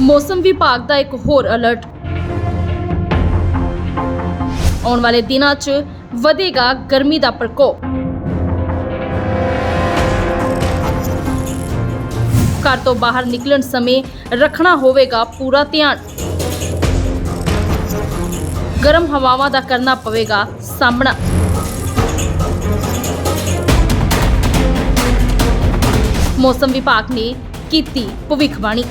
ਮੌਸਮ ਵਿਭਾਗ ਦਾ ਇੱਕ ਹੋਰ ਅਲਰਟ। ਆਉਣ ਵਾਲੇ ਦਿਨਾਂ 'ਚ ਵਧੇਗਾ ਗਰਮੀ ਦਾ ਪ੍ਰਕੋਪ। ਘਰ ਤੋਂ ਬਾਹਰ ਨਿਕਲਣ ਸਮੇਂ ਰੱਖਣਾ ਹੋਵੇਗਾ ਪੂਰਾ ਧਿਆਨ। ਗਰਮ ਹਵਾਵਾਂ ਦਾ ਕਰਨਾ ਪਵੇਗਾ ਸਾਹਮਣਾ। ਮੌਸਮ ਵਿਭਾਗ ਨੇ ਕੀਤੀ ਭਵਿੱਖਬਾਣੀ।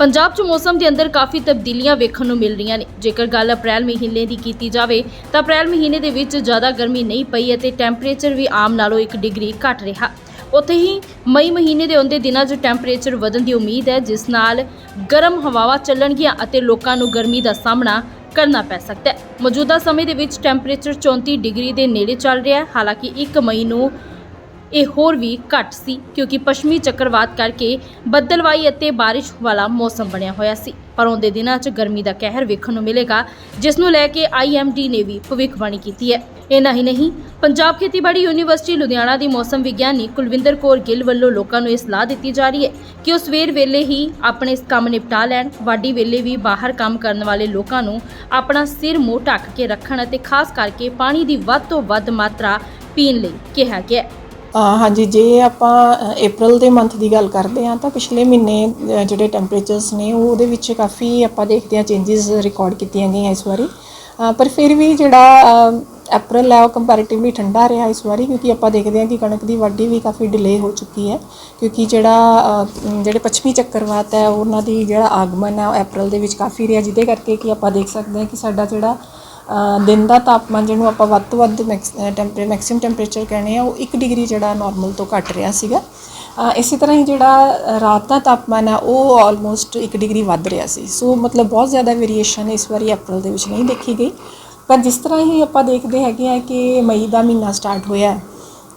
ਪੰਜਾਬ 'ਚ ਮੌਸਮ ਦੇ ਅੰਦਰ ਕਾਫੀ ਤਬਦੀਲੀਆਂ ਵੇਖਣ ਨੂੰ ਮਿਲ ਰਹੀਆਂ ਨੇ। ਜੇਕਰ ਗੱਲ ਅਪ੍ਰੈਲ ਮਹੀਨੇ ਦੀ ਕੀਤੀ ਜਾਵੇ, ਤਾਂ ਅਪ੍ਰੈਲ ਮਹੀਨੇ ਦੇ ਵਿੱਚ ਜ਼ਿਆਦਾ ਗਰਮੀ ਨਹੀਂ ਪਈ ਅਤੇ ਟੈਂਪਰੇਚਰ ਵੀ ਆਮ ਨਾਲੋਂ 1 ਡਿਗਰੀ ਘੱਟ ਰਿਹਾ। ਉੱਥੇ ਹੀ ਮਈ ਮਹੀਨੇ ਦੇ ਆਉਂਦੇ ਦਿਨਾਂ 'ਚ ਟੈਂਪਰੇਚਰ ਵਧਣ ਦੀ ਉਮੀਦ ਹੈ, ਜਿਸ ਨਾਲ ਗਰਮ ਹਵਾਵਾਂ ਚੱਲਣਗੀਆਂ ਅਤੇ ਲੋਕਾਂ ਨੂੰ ਗਰਮੀ ਦਾ ਸਾਹਮਣਾ ਕਰਨਾ ਪੈ ਸਕਦਾ ਹੈ। ਮੌਜੂਦਾ ਸਮੇਂ ਦੇ ਵਿੱਚ ਟੈਂਪਰੇਚਰ 34 ਡਿਗਰੀ ਦੇ ਨੇੜੇ ਚੱਲ ਰਿਹਾ ਹੈ। ਹਾਲਾਂਕਿ 1 ਮਈ ਨੂੰ ਇਹ ਹੋਰ ਵੀ ਘੱਟ ਸੀ ਕਿਉਂਕਿ ਪੱਛਮੀ ਚੱਕਰਵਾਤ ਕਰਕੇ ਬੱਦਲਵਾਈ ਅਤੇ ਬਾਰਿਸ਼ ਵਾਲਾ ਮੌਸਮ ਬਣਿਆ ਹੋਇਆ ਸੀ। ਪਰ ਆਉਂਦੇ ਦਿਨਾਂ 'ਚ ਗਰਮੀ ਦਾ ਕਹਿਰ ਵੇਖਣ ਨੂੰ ਮਿਲੇਗਾ, ਜਿਸ ਨੂੰ ਲੈ ਕੇ ਆਈਐਮਡੀ ਨੇ ਵੀ ਭਵਿੱਖਬਾਣੀ ਕੀਤੀ ਹੈ। ਇੰਨਾ ਹੀ ਨਹੀਂ, ਪੰਜਾਬ ਖੇਤੀਬਾੜੀ ਯੂਨੀਵਰਸਿਟੀ ਲੁਧਿਆਣਾ ਦੀ ਮੌਸਮ ਵਿਗਿਆਨੀ ਕੁਲਵਿੰਦਰ ਕੌਰ ਗਿੱਲ ਵੱਲੋਂ ਲੋਕਾਂ ਨੂੰ ਇਹ ਸਲਾਹ ਦਿੱਤੀ ਜਾ ਰਹੀ ਹੈ ਕਿ ਉਹ ਸਵੇਰ ਵੇਲੇ ਹੀ ਆਪਣੇ ਕੰਮ ਨਿਪਟਾ ਲੈਣ, ਵਾਢੀ ਵੇਲੇ ਵੀ ਬਾਹਰ ਕੰਮ ਕਰਨ ਵਾਲੇ ਲੋਕਾਂ ਨੂੰ ਆਪਣਾ ਸਿਰ ਮੂੰਹ ਢੱਕ ਕੇ ਰੱਖਣ ਅਤੇ ਖਾਸ ਕਰਕੇ ਪਾਣੀ ਦੀ ਵੱਧ ਤੋਂ ਵੱਧ ਮਾਤਰਾ ਪੀਣ ਲਈ ਕਿਹਾ ਗਿਆ ਹੈ। ਹਾਂਜੀ ਜੇ ਆਪਾਂ ਅ, ਅਪ੍ਰੈਲ ਦੇ ਮੰਥ ਦੀ ਗੱਲ ਕਰਦੇ ਹਾਂ ਤਾਂ ਪਿਛਲੇ ਮਹੀਨੇ ਜਿਹੜੇ ਟੈਂਪਰੇਚਰਸ ਨੇ ਉਹ ਉਹਦੇ ਵਿੱਚ ਕਾਫੀ ਆਪਾਂ ਦੇਖਦੇ ਹਾਂ ਚੇਂਜਸ ਰਿਕਾਰਡ ਕੀਤੀਆਂ ਗਈਆਂ ਇਸ ਵਾਰੀ। ਪਰ ਫਿਰ ਵੀ ਜਿਹੜਾ ਅਪ੍ਰੈਲ ਹੈ ਉਹ ਕੰਪੈਰੀਟਿਵਲੀ ਠੰਡਾ ਰਿਹਾ ਇਸ ਵਾਰੀ ਕਿਉਂਕਿ ਆਪਾਂ ਦੇਖਦੇ ਹਾਂ ਕਿ ਕਣਕ ਦੀ ਵਾਢੀ ਵੀ ਕਾਫੀ ਡਿਲੇ ਹੋ ਚੁੱਕੀ ਹੈ। ਕਿਉਂਕਿ ਜਿਹੜਾ ਜਿਹੜੇ ਪੱਛਮੀ ਚੱਕਰਵਾਤ ਹੈ ਉਹਨਾਂ ਦੀ ਜਿਹੜਾ ਆਗਮਨ ਹੈ ਉਹ ਅਪ੍ਰੈਲ ਦੇ ਵਿੱਚ ਕਾਫੀ ਰਿਹਾ ਜਿਹਦੇ ਕਰਕੇ ਕਿ ਆਪਾਂ ਦੇਖ ਸਕਦੇ ਹਾਂ ਕਿ ਸਾਡਾ ਜਿਹੜਾ ਦਿਨ ਦਾ ਤਾਪਮਾਨ ਜਿਹਨੂੰ ਆਪਾਂ ਵੱਧ ਤੋਂ ਵੱਧ ਟੈਂਪਰੇ ਮੈਕਸਿਮਮ ਟੈਂਪਰੇਚਰ ਕਹਿੰਦੇ ਆ ਉਹ 1 ਡਿਗਰੀ ਜਿਹੜਾ ਨਾਰਮਲ ਤੋਂ ਘੱਟ ਰਿਹਾ ਸੀਗਾ। ਇਸੇ ਤਰ੍ਹਾਂ ਹੀ ਜਿਹੜਾ ਰਾਤ ਦਾ ਤਾਪਮਾਨ ਆ, ਉਹ ਆਲਮੋਸਟ 1 ਡਿਗਰੀ ਵੱਧ ਰਿਹਾ ਸੀ। ਸੋ ਮਤਲਬ ਬਹੁਤ ਜ਼ਿਆਦਾ ਵੇਰੀਏਸ਼ਨ ਇਸ ਵਾਰੀ ਅਪ੍ਰੈਲ ਦੇ ਵਿੱਚ ਨਹੀਂ ਦੇਖੀ ਗਈ। ਪਰ ਜਿਸ ਤਰ੍ਹਾਂ ਹੀ ਆਪਾਂ ਦੇਖਦੇ ਹੈਗੇ ਆ ਕਿ ਮਈ ਦਾ ਮਹੀਨਾ ਸਟਾਰਟ ਹੋਇਆ,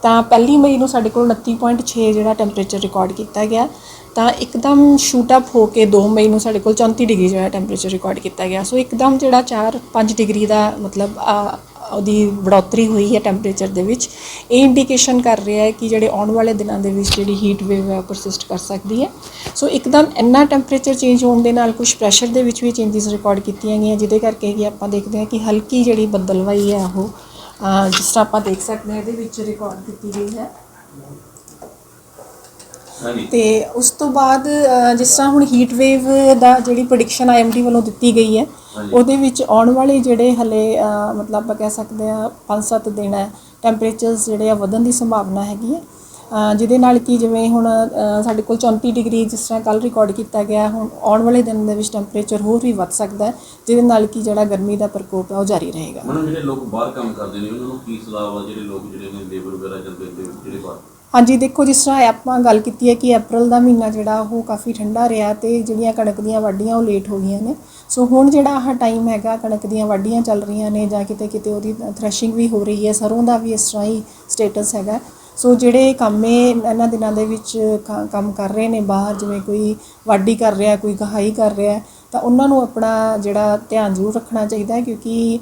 ਤਾਂ ਪਹਿਲੀ ਮਈ ਨੂੰ ਸਾਡੇ ਕੋਲ 29.6 ਜਿਹੜਾ ਟੈਂਪਰੇਚਰ ਰਿਕਾਰਡ ਕੀਤਾ ਗਿਆ। ਤਾਂ ਇੱਕਦਮ ਸ਼ੂਟ ਅਪ ਹੋ ਕੇ 2 ਮਈ ਨੂੰ ਸਾਡੇ ਕੋਲ 34 ਡਿਗਰੀ ਜਿਹੜਾ ਟੈਂਪਰੇਚਰ ਰਿਕਾਰਡ ਕੀਤਾ ਗਿਆ। ਸੋ ਇੱਕਦਮ ਜਿਹੜਾ 4-5 ਡਿਗਰੀ ਦਾ ਮਤਲਬ ਉਹਦੀ ਬੜੋਤਰੀ ਹੋਈ ਹੈ ਟੈਂਪਰੇਚਰ ਦੇ ਵਿੱਚ। ਇਹ ਇੰਡੀਕੇਸ਼ਨ ਕਰ ਰਿਹਾ ਹੈ ਕਿ ਜਿਹੜੇ ਆਉਣ ਵਾਲੇ ਦਿਨਾਂ ਦੇ ਵਿੱਚ ਜਿਹੜੀ ਹੀਟ ਵੇਵ ਹੈ ਪਰਸਿਸਟ ਕਰ ਸਕਦੀ ਹੈ। ਸੋ ਇੱਕਦਮ ਇੰਨਾ ਟੈਂਪਰੇਚਰ ਚੇਂਜ ਹੋਣ ਦੇ ਨਾਲ ਕੁਝ ਪ੍ਰੈਸ਼ਰ ਦੇ ਵਿੱਚ ਵੀ ਚੇਂਜਸ ਰਿਕਾਰਡ ਕੀਤੀਆਂ ਗਈਆਂ, ਜਿਹਦੇ ਕਰਕੇ ਕਿ ਆਪਾਂ ਦੇਖਦੇ ਹਾਂ ਕਿ ਹਲਕੀ ਜਿਹੜੀ ਬਦਲਵਾਈ ਹੈ ਉਹ ਜਿਸ ਤਰ੍ਹਾਂ ਆਪਾਂ ਦੇਖ ਸਕਦੇ ਹਾਂ, ਇਹਦੇ ਵਿੱਚ ਰਿਕਾਰਡ ਕੀਤੀ ਗਈ ਹੈ। ਤੇ ਉਸ ਤੋਂ ਬਾਅਦ ਜਿਸ ਤਰ੍ਹਾਂ ਹੁਣ ਹੀਟ ਵੇਵ ਦਾ ਜਿਹੜੀ ਪ੍ਰੈਡਿਕਸ਼ਨ ਆਈਐਮਡੀ ਵੱਲੋਂ ਦਿੱਤੀ ਗਈ ਹੈ। ਉਹਦੇ ਵਿੱਚ ਆਉਣ ਵਾਲੇ ਜਿਹੜੇ ਹਲੇ ਮਤਲਬ ਆਪਾਂ ਕਹਿ ਸਕਦੇ ਆ 5-7 ਦਿਨ ਹੈ ਟੈਂਪਰੇਚਰਸ ਜਿਹੜੇ ਆ ਵਧਣ ਦੀ ਸੰਭਾਵਨਾ ਹੈਗੀ ਹੈ। ਜਿਹਦੇ ਨਾਲ ਕਿ ਜਿਵੇਂ ਹੁਣ ਸਾਡੇ ਕੋਲ 34 ਡਿਗਰੀ ਜਿਸ ਤਰ੍ਹਾਂ ਕੱਲ ਰਿਕਾਰਡ ਕੀਤਾ ਗਿਆ ਹੁਣ ਆਉਣ ਵਾਲੇ ਦਿਨ ਦੇ ਵਿੱਚ ਟੈਂਪਰੇਚਰ ਹੋਰ ਵੀ ਵੱਧ ਸਕਦਾ ਹੈ ਜਿਹਦੇ ਨਾਲ ਕਿ ਜਿਹੜਾ ਗਰਮੀ ਦਾ ਪ੍ਰਕੋਪ ਹੈ ਉਹ ਜਾਰੀ ਰਹੇਗਾ। ਮਨ ਜਿਹੜੇ ਲੋਕ ਬਾਹਰ ਕੰਮ ਕਰਦੇ ਨੇ ਉਹਨਾਂ ਨੂੰ ਕੀ ਸਲਾਹ ਵਾ ਜਿਹੜੇ ਲੋਕ ਜਿਹੜੇ ਨੇ ਲੇਬਰ ਵਗੈਰਾ ਜਾਂਦੇ ਨੇ ਜਿਹੜੇ ਬਾਹਰ? ਹਾਂਜੀ, ਦੇਖੋ, ਜਿਸ ਤਰ੍ਹਾਂ ਆਪਾਂ ਗੱਲ ਕੀਤੀ ਹੈ ਕਿ ਅਪ੍ਰੈਲ ਦਾ ਮਹੀਨਾ ਜਿਹੜਾ ਉਹ ਕਾਫੀ ਠੰਡਾ ਰਿਹਾ ਤੇ ਜਿਹੜੀਆਂ ਕਣਕ ਦੀਆਂ ਵਾਢੀਆਂ ਉਹ ਲੇਟ ਹੋ ਗਈਆਂ ਨੇ। ਸੋ ਹੁਣ ਜਿਹੜਾ ਆਹ ਟਾਈਮ ਹੈਗਾ, ਕਣਕ ਦੀਆਂ ਵਾਢੀਆਂ ਚੱਲ ਰਹੀਆਂ ਨੇ ਜਾਂ ਕਿਤੇ ਕਿਤੇ ਉਹਦੀ ਥ੍ਰੈਸ਼ਿੰਗ ਵੀ ਹੋ ਰਹੀ ਹੈ, ਸਰੋਂ ਦਾ ਵੀ ਇਸ ਤਰ੍ਹਾਂ ਹੀ ਸਟੇਟਸ ਹੈਗਾ। ਸੋ ਜਿਹੜੇ ਕੰਮੇ ਇਹਨਾਂ ਦਿਨਾਂ ਦੇ ਵਿੱਚ ਕੰਮ ਕਰ ਰਹੇ ਨੇ ਬਾਹਰ, ਜਿਵੇਂ ਕੋਈ ਵਾਢੀ ਕਰ ਰਿਹਾ, ਕੋਈ ਗਹਾਈ ਕਰ ਰਿਹਾ, ਤਾਂ ਉਹਨਾਂ ਨੂੰ ਆਪਣਾ ਜਿਹੜਾ ਧਿਆਨ ਜ਼ਰੂਰ ਰੱਖਣਾ ਚਾਹੀਦਾ ਹੈ, ਕਿਉਂਕਿ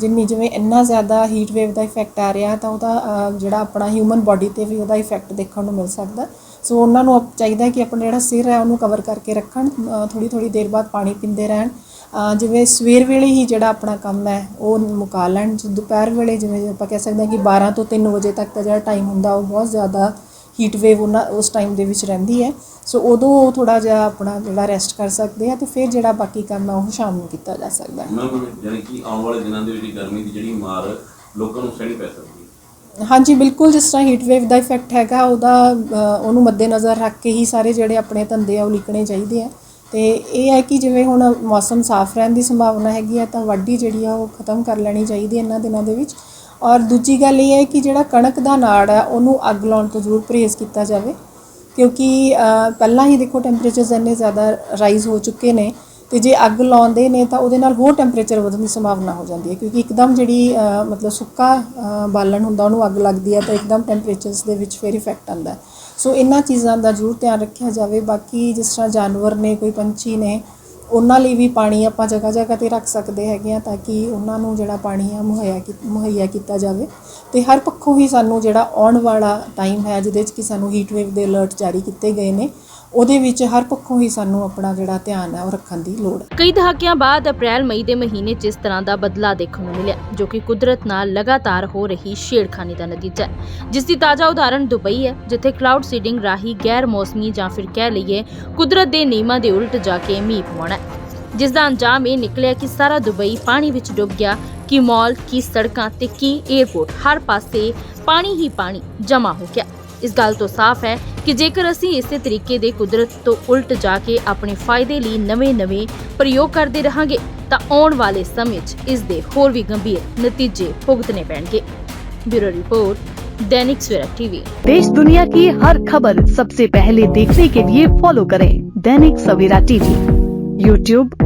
ਜਿੰਨੀ ਜਿਵੇਂ ਇੰਨਾ ਜ਼ਿਆਦਾ ਹੀਟ ਵੇਵ ਦਾ ਇਫੈਕਟ ਆ ਰਿਹਾ ਤਾਂ ਉਹਦਾ ਜਿਹੜਾ ਆਪਣਾ ਹਿਊਮਨ ਬਾਡੀ ਤੇ ਵੀ ਉਹਦਾ ਇਫੈਕਟ ਦੇਖਣ ਨੂੰ ਮਿਲ ਸਕਦਾ। ਸੋ ਉਹਨਾਂ ਨੂੰ ਅਪ- ਚਾਹੀਦਾ ਕਿ ਆਪਣਾ ਜਿਹੜਾ ਸਿਰ ਹੈ ਉਹਨੂੰ ਕਵਰ ਕਰਕੇ ਰੱਖਣ ਥੋੜੀ ਥੋੜੀ ਦੇਰ ਬਾਅਦ ਪਾਣੀ ਪੀਂਦੇ ਰਹਿਣ। ਜਿਵੇਂ ਸਵੇਰ ਵੇਲੇ ਹੀ ਜਿਹੜਾ ਆਪਣਾ ਕੰਮ ਹੈ, ਉਹ ਮੁਕਾ ਲੈਣ। ਦੁਪਹਿਰ ਵੇਲੇ ਜਿਵੇਂ ਆਪਾਂ ਕਹਿ ਸਕਦੇ ਹਾਂ ਕਿ 12 ਤੋਂ 3 ਵਜੇ ਤੱਕ ਦਾ ਜਿਹੜਾ ਟਾਈਮ ਹੁੰਦਾ, ਉਹ ਬਹੁਤ ਜ਼ਿਆਦਾ ਹੀਟ ਵੇਵ ਉਹਨਾਂ ਉਸ ਟਾਈਮ ਦੇ ਵਿੱਚ ਰਹਿੰਦੀ ਹੈ। ਸੋ ਉਦੋਂ ਉਹ ਥੋੜਾ ਜਿਹਾ ਆਪਣਾ ਜਿਹੜਾ ਰੈਸਟ ਕਰ ਸਕਦੇ ਆ ਤੇ ਫਿਰ ਜਿਹੜਾ ਬਾਕੀ ਕੰਮ ਹੈ ਉਹ ਸ਼ਾਮ ਨੂੰ ਕੀਤਾ ਜਾ ਸਕਦਾ ਹੈ। ਜਾਨੀ ਕਿ ਆਉਣ ਵਾਲੇ ਦਿਨਾਂ ਦੇ ਵਿੱਚ ਗਰਮੀ ਦੀ ਜਿਹੜੀ ਮਾਰ ਲੋਕਾਂ ਨੂੰ ਸਹਿਣੀ ਪੈ ਸਕਦੀ ਹੈ। ਹਾਂਜੀ ਬਿਲਕੁਲ ਜਿਸ ਤਰ੍ਹਾਂ ਹੀਟ ਵੇਵ ਦਾ ਇਫੈਕਟ ਹੈਗਾ ਉਹਦਾ ਉਹਨੂੰ ਮੱਦੇਨਜ਼ਰ ਰੱਖ ਕੇ ਹੀ ਸਾਰੇ ਜਿਹੜੇ ਆਪਣੇ ਧੰਦੇ ਆ ਉਹ ਲਿਖਣੇ ਚਾਹੀਦੇ ਆ। ਤੇ ਇਹ ਹੈ ਕਿ ਜਿਵੇਂ ਹੁਣ ਮੌਸਮ ਸਾਫ਼ ਰਹਿਣ ਦੀ ਸੰਭਾਵਨਾ ਹੈਗੀ ਆ ਤਾਂ ਵਾਢੀ ਜਿਹੜੀ ਆ ਉਹ ਖਤਮ ਕਰ ਲੈਣੀ ਚਾਹੀਦੀ ਇਹਨਾਂ ਦਿਨਾਂ ਦੇ ਵਿੱਚ। ਔਰ ਦੂਜੀ ਗੱਲ ਇਹ ਹੈ ਕਿ ਜਿਹੜਾ ਕਣਕ ਦਾ ਨਾੜ ਹੈ, ਉਹਨੂੰ ਅੱਗ ਲਾਉਣ ਤੋਂ ਜ਼ਰੂਰ ਪਰਹੇਜ਼ ਕੀਤਾ ਜਾਵੇ, ਕਿਉਂਕਿ ਪਹਿਲਾਂ ਹੀ ਦੇਖੋ ਟੈਂਪਰੇਚਰਸ ਇੰਨੇ ਜ਼ਿਆਦਾ ਰਾਈਜ਼ ਹੋ ਚੁੱਕੇ ਨੇ ਤੇ ਜੇ ਅੱਗ ਲਾਉਂਦੇ ਨੇ ਤਾਂ ਉਹਦੇ ਨਾਲ ਹੋਰ ਟੈਂਪਰੇਚਰ ਵਧਣ ਦੀ ਸੰਭਾਵਨਾ ਹੋ ਜਾਂਦੀ ਹੈ, ਕਿਉਂਕਿ ਇੱਕਦਮ ਜਿਹੜੀ ਮਤਲਬ ਸੁੱਕਾ ਬਾਲਣ ਹੁੰਦਾ, ਉਹਨੂੰ ਅੱਗ ਲੱਗਦੀ ਹੈ ਤਾਂ ਇੱਕਦਮ ਟੈਂਪਰੇਚਰਸ ਦੇ ਵਿੱਚ ਫਿਰ ਇਫੈਕਟ ਆਉਂਦਾ ਸੋ ਇਹਨਾਂ ਚੀਜ਼ਾਂ ਦਾ ਜ਼ਰੂਰ ਧਿਆਨ ਰੱਖਿਆ ਜਾਵੇ, ਬਾਕੀ ਜਿਸ ਤਰ੍ਹਾਂ ਜਾਨਵਰ ਨੇ, ਕੋਈ ਪੰਛੀ ਨੇ ਉਹਨਾਂ ਲਈ ਵੀ ਪਾਣੀ ਆਪਾਂ ਜਗ੍ਹਾ ਜਗ੍ਹਾ ਤੇ ਰੱਖ ਸਕਦੇ ਹੈਗੇ ਆ ਤਾਂ ਕਿ ਉਹਨਾਂ ਨੂੰ ਜਿਹੜਾ ਪਾਣੀ ਆ ਮੁਹੱਈਆ ਕੀ- ਮੁਹੱਈਆ ਕੀਤਾ ਜਾਵੇ। ਤੇ ਹਰ ਪੱਖੋਂ ਹੀ ਸਾਨੂੰ ਜਿਹੜਾ ਆਉਣ ਵਾਲਾ ਟਾਈਮ ਹੈ, ਜਿਹਦੇ 'ਚ ਕਿ ਸਾਨੂੰ ਹੀਟ ਵੇਵ ਦੇ ਅਲਰਟ ਜਾਰੀ ਕੀਤੇ ਗਏ ਨੇ, ਉਹਦੇ ਵਿੱਚ ਹਰ ਪੱਖੋਂ ਹੀ ਸਾਨੂੰ ਆਪਣਾ ਜਿਹੜਾ ਧਿਆਨ ਹੈ ਉਹ ਰੱਖਣ ਦੀ ਲੋੜ ਹੈ। ਕਈ ਦਹਾਕਿਆਂ ਬਾਅਦ ਅਪ੍ਰੈਲ, ਮਈ ਦੇ ਮਹੀਨੇ 'ਚ ਇਸ ਤਰ੍ਹਾਂ ਦਾ ਬਦਲਾਅ ਦੇਖਣ ਨੂੰ ਮਿਲਿਆ, ਜੋ ਕਿ ਕੁਦਰਤ ਨਾਲ ਲਗਾਤਾਰ ਹੋ ਰਹੀ ਛੇੜਖਾਨੀ ਦਾ ਨਤੀਜਾ ਹੈ। ਜਿਸ ਦੀ ਤਾਜ਼ਾ ਉਦਾਹਰਣ ਦੁਬਈ ਹੈ, ਜਿੱਥੇ ਕਲਾਊਡ ਸੀਡਿੰਗ ਰਾਹੀਂ ਗੈਰ ਮੌਸਮੀ ਜਾਂ ਫਿਰ ਕਹਿ ਲਈਏ ਕੁਦਰਤ ਦੇ ਨਿਯਮਾਂ ਦੇ ਉਲਟ ਜਾ ਕੇ ਮੀਂਹ ਪਵਾਉਣਾ ਜਿਸ ਦਾ ਅੰਜਾਮ ਇਹ ਨਿਕਲਿਆ ਕਿ ਸਾਰਾ ਦੁਬਈ ਪਾਣੀ ਵਿੱਚ ਡੁੱਬ ਗਿਆ। ਕਿ ਮਾਲ, ਕੀ ਸੜਕਾਂ ਤੇ ਕੀ 에어ਪੋਰਟ ਹਰ ਪਾਸੇ ਪਾਣੀ ਹੀ ਪਾਣੀ ਜਮਾ ਹੋ ਗਿਆ। ਇਸ ਗੱਲ ਤੋਂ ਸਾਫ਼ ਹੈ ਕਿ ਜੇਕਰ ਅਸੀਂ ਇਸੇ ਤਰੀਕੇ ਦੇ ਕੁਦਰਤ ਤੋਂ ਉਲਟ ਜਾ ਕੇ ਆਪਣੇ ਫਾਇਦੇ ਲਈ ਨਵੇਂ-ਨਵੇਂ ਪ੍ਰਯੋਗ ਕਰਦੇ ਰਹਾਂਗੇ, ਤਾਂ ਆਉਣ ਵਾਲੇ ਸਮੇਂ 'ਚ ਇਸ ਦੇ ਹੋਰ ਵੀ ਗੰਭੀਰ ਨਤੀਜੇ ਭੁਗਤਨੇ ਪੈਣਗੇ। ਬਿਊਰੋ ਰਿਪੋਰਟ दैनिक सवेरा टीवी देश दुनिया की हर खबर सबसे पहले देखने के लिए फॉलो करें Dainik Savera TV YouTube